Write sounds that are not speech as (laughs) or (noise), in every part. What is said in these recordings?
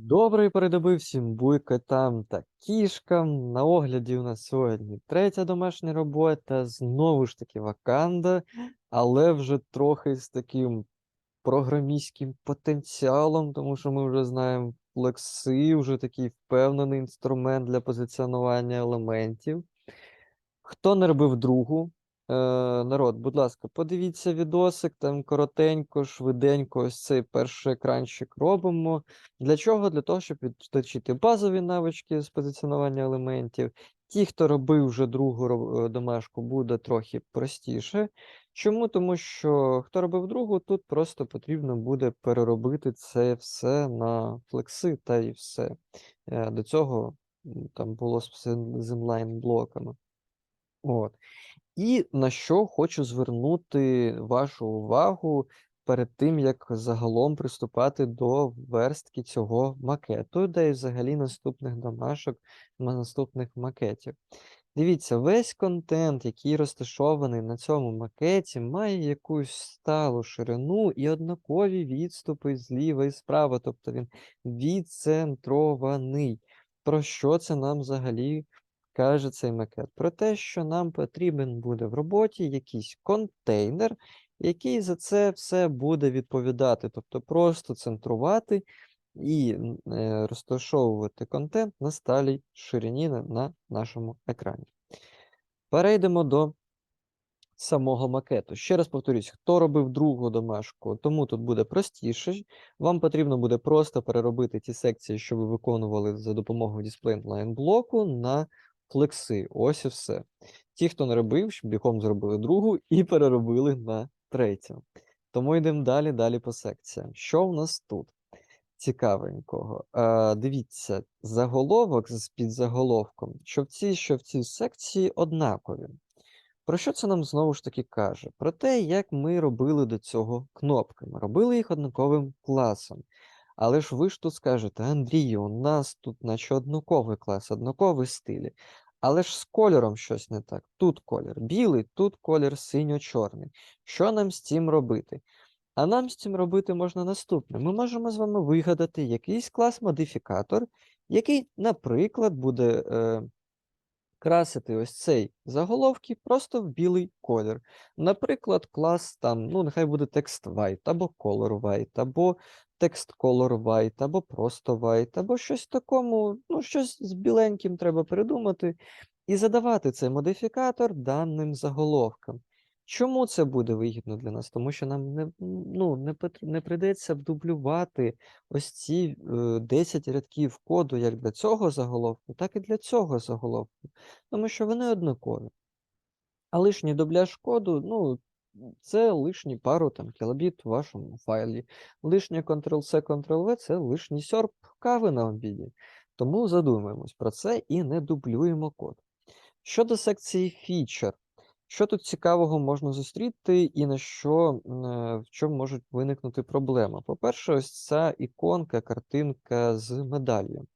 Доброї передоби всім буйкотам та кішкам. На огляді у нас сьогодні третя домашня робота, знову ж таки ваканда, але вже трохи з таким програмістським потенціалом, тому що ми вже знаємо флекси, вже такий впевнений інструмент для позиціонування елементів. Хто не робив другу, народ, будь ласка, подивіться відосик, там коротенько, швиденько, ось цей перший екранчик робимо. Для чого? Для того, щоб відточити базові навички з позиціонування елементів. Ті, хто робив вже другу е, домашку, буде трохи простіше. Чому? Тому що хто робив другу, тут просто потрібно буде переробити це все на флекси та і все. Е, До цього там було з зем- з інлайн-блоками. От. І на що хочу звернути вашу увагу перед тим, як загалом приступати до верстки цього макету, да і взагалі наступних домашок, на наступних макетів. Дивіться, весь контент, який розташований на цьому макеті, має якусь сталу ширину і однакові відступи зліва і справа, тобто він відцентрований. Про що це нам взагалі каже цей макет? Про те, що нам потрібен буде в роботі якийсь контейнер, який за це все буде відповідати, тобто просто центрувати і е, розташовувати контент на сталій ширині на, на нашому екрані. Перейдемо до самого макету. Ще раз повторюсь, хто робив другу домашку, тому тут буде простіше. Вам потрібно буде просто переробити ті секції, що ви виконували за допомогою display line блоку на флекси. Ось і все. Ті, хто не робив, щоб бігом зробили другу і переробили на третю. Тому йдемо далі, далі по секціям. Що в нас тут? Цікавенького. А, дивіться, заголовок з підзаголовком, що в цій, що в цій секції однакові. Про що це нам знову ж таки каже? Про те, як ми робили до цього кнопки. Ми робили їх однаковим класом. Але ж ви ж тут скажете, Андрію, у нас тут наче однаковий клас, однакові стилі. Але ж з кольором щось не так. Тут колір білий, тут колір синьо-чорний. Що нам з цим робити? А нам з цим робити можна наступне. Ми можемо з вами вигадати якийсь клас-модифікатор, який, наприклад, буде е, красити ось цей заголовки просто в білий колір. Наприклад, клас там, ну, нехай буде text white, або color white, або text color white, або просто white, або щось такому, ну, щось з біленьким треба придумати і задавати цей модифікатор даним заголовкам. Чому це буде вигідно для нас? Тому що нам не, ну, не, не прийдеться дублювати ось ці е, 10 рядків коду як для цього заголовку, так і для цього заголовку, тому що вони однакові. А лишній дубляж коду, ну, це лишні пару там кілобіт у вашому файлі. Лишнє Ctrl-C, Ctrl-V це лишній сьорб кави на обіді. Тому задумаємось про це і не дублюємо код. Щодо секції фічер, що тут цікавого можна зустріти і на що е, в чому можуть виникнути проблеми? По-перше, ось ця іконка, картинка з медаллю.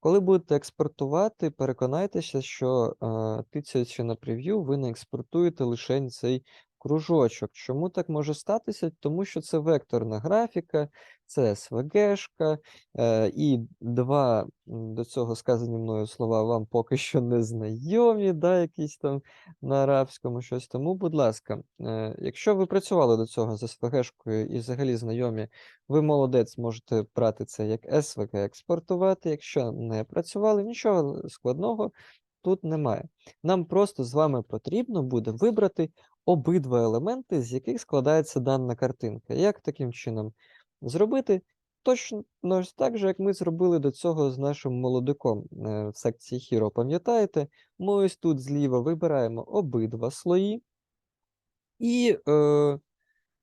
Коли будете експортувати, переконайтеся, що е, тицяючи на прев'ю, ви не експортуєте лише цей кружочок. Чому так може статися? Тому що це векторна графіка, це SVG-шка, е, і два до цього сказані мною слова вам поки що не знайомі, да, якісь там на арабському щось. Тому, будь ласка, е, якщо ви працювали до цього з SVG-шкою і взагалі знайомі ви молодець, можете брати це як SVG, експортувати. Якщо не працювали, нічого складного тут немає. Нам просто з вами потрібно буде вибрати обидва елементи, з яких складається дана картинка. Як таким чином зробити? Точно так же, як ми зробили до цього з нашим молодиком е, в секції Hero, пам'ятаєте? Ми ось тут зліва вибираємо обидва слої і е,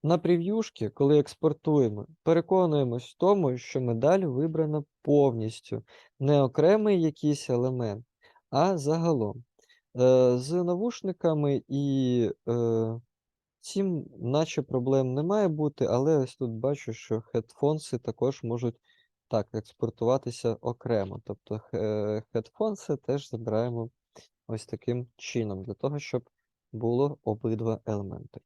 на прев'юшки, коли експортуємо, переконуємось в тому, що медаль вибрана повністю, не окремий якийсь елемент, а загалом. Е, з навушниками і е, цим, наче проблем не має бути, але ось тут бачу, що хедфонси також можуть так експортуватися окремо. Тобто хедфонси теж забираємо ось таким чином, для того, щоб було обидва елементи.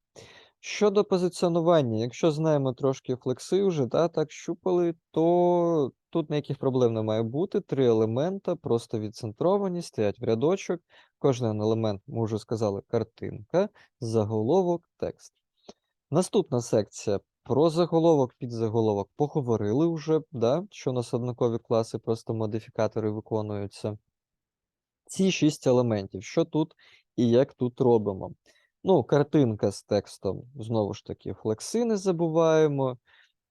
Щодо позиціонування, якщо знаємо трошки флекси вже, да, так щупали, то тут ніяких проблем не має бути. Три елемента просто відцентровані, стоять в рядочок. Кожен елемент, ми вже сказали, картинка, заголовок, текст. Наступна секція про заголовок, підзаголовок поговорили вже, да, що у нас однакові класи, просто модифікатори виконуються. Ці шість елементів, що тут і як тут робимо. Ну, картинка з текстом, знову ж таки, флекси не забуваємо.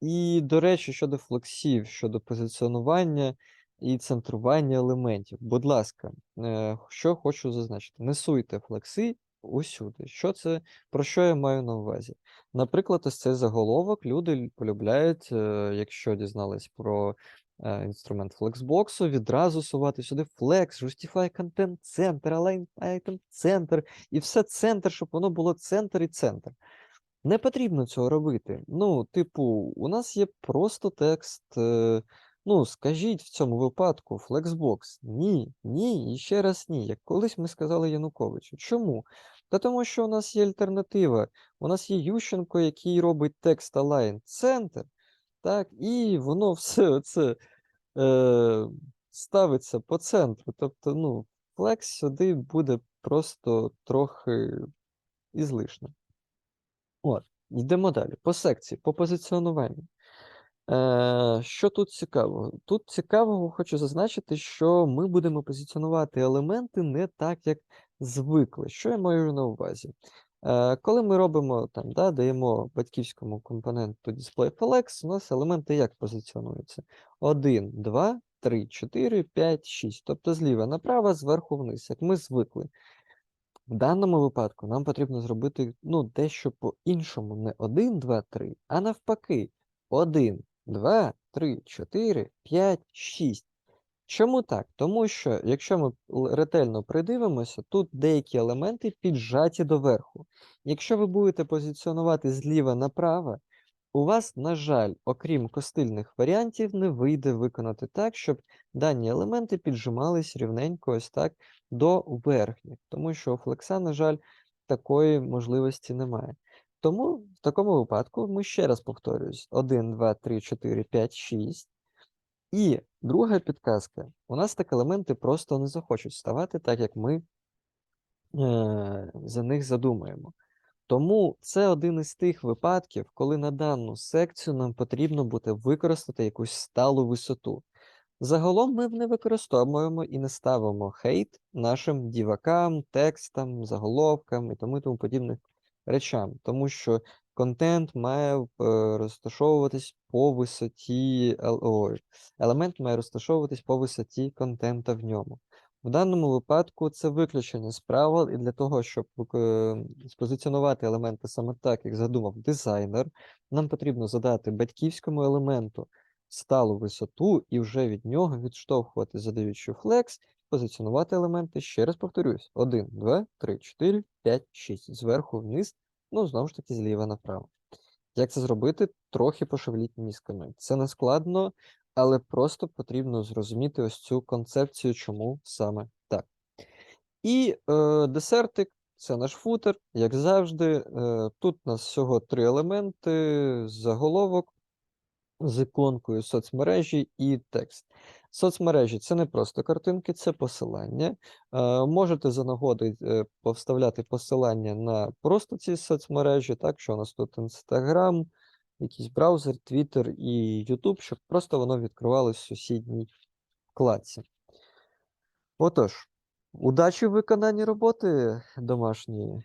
І, до речі, щодо флексів, щодо позиціонування і центрування елементів. Будь ласка, е, що хочу зазначити: не суйте флекси усюди. Що це, про що я маю на увазі? Наприклад, ось цей заголовок люди полюбляють, е, якщо дізнались про інструмент Flexbox, відразу сувати сюди Flex, Justify Content Center, Align Item Center, і все центр, щоб воно було центр і центр. Не потрібно цього робити. Ну, типу, у нас є просто текст. е, Ну, скажіть в цьому випадку Flexbox. Ні, ні, і ще раз ні. Як колись ми сказали Януковичу. Чому? Та тому що у нас є альтернатива. У нас є Ющенко, який робить текст Align Center, так, і воно (laughs) все це е, ставиться по центру. Тобто, ну, Flex сюди буде просто трохи ізлишним. От, йдемо далі. По секції, по позиціонуванню. Е, що тут цікавого? Тут цікавого хочу зазначити, що ми будемо позиціонувати елементи не так, як звикли. Що я маю на увазі? Е, коли ми робимо там, да, даємо батьківському компоненту DisplayFlex, у нас елементи як позиціонуються? 1, 2, 3, 4, 5, 6. Тобто зліва направо, зверху вниз, як ми звикли. В даному випадку нам потрібно зробити ну, дещо по-іншому, не 1, 2, 3, а навпаки, 1, 2, 3, 4, 5, 6. Чому так? Тому що, якщо ми ретельно придивимося, тут деякі елементи піджаті доверху. Якщо ви будете позиціонувати зліва направо, у вас, на жаль, окрім костильних варіантів, не вийде виконати так, щоб дані елементи піджимались рівненько ось так до верхніх, тому що у флекса, на жаль, такої можливості немає. Тому в такому випадку ми ще раз повторюсь: 1, 2, 3, 4, 5, 6. І друга підказка. У нас так елементи просто не захочуть ставати, так як ми е, за них задумаємо. Тому це один із тих випадків, коли на дану секцію нам потрібно буде використати якусь сталу висоту. Загалом ми не використовуємо і не ставимо хейт нашим дівакам, текстам, заголовкам і тому і тому подібним речам, тому що контент має е, розташовуватись по висоті, ой, елемент має розташовуватись по висоті контента в ньому. В даному випадку це виключення з правил, і для того, щоб вик- спозиціонувати елементи саме так, як задумав дизайнер, нам потрібно задати батьківському елементу сталу висоту і вже від нього відштовхувати, задаючи флекс, позиціонувати елементи. Ще раз повторюсь: 1, 2, 3, 4, 5, 6. Зверху вниз, ну знову ж таки, зліва направо. Як це зробити? Трохи пошевеліть мізками. Це не складно, але просто потрібно зрозуміти ось цю концепцію, чому саме так. І е, десертик це наш футер, як завжди. Е, тут у нас всього три елементи: заголовок з іконкою соцмережі і текст. Соцмережі це не просто картинки, це посилання. Е, можете за нагоди е, повставляти посилання на просто ці соцмережі, так що у нас тут Instagram, якийсь браузер, Twitter і YouTube, щоб просто воно відкривалось в сусідній вкладці. Отож, удачі в виконанні роботи домашньої.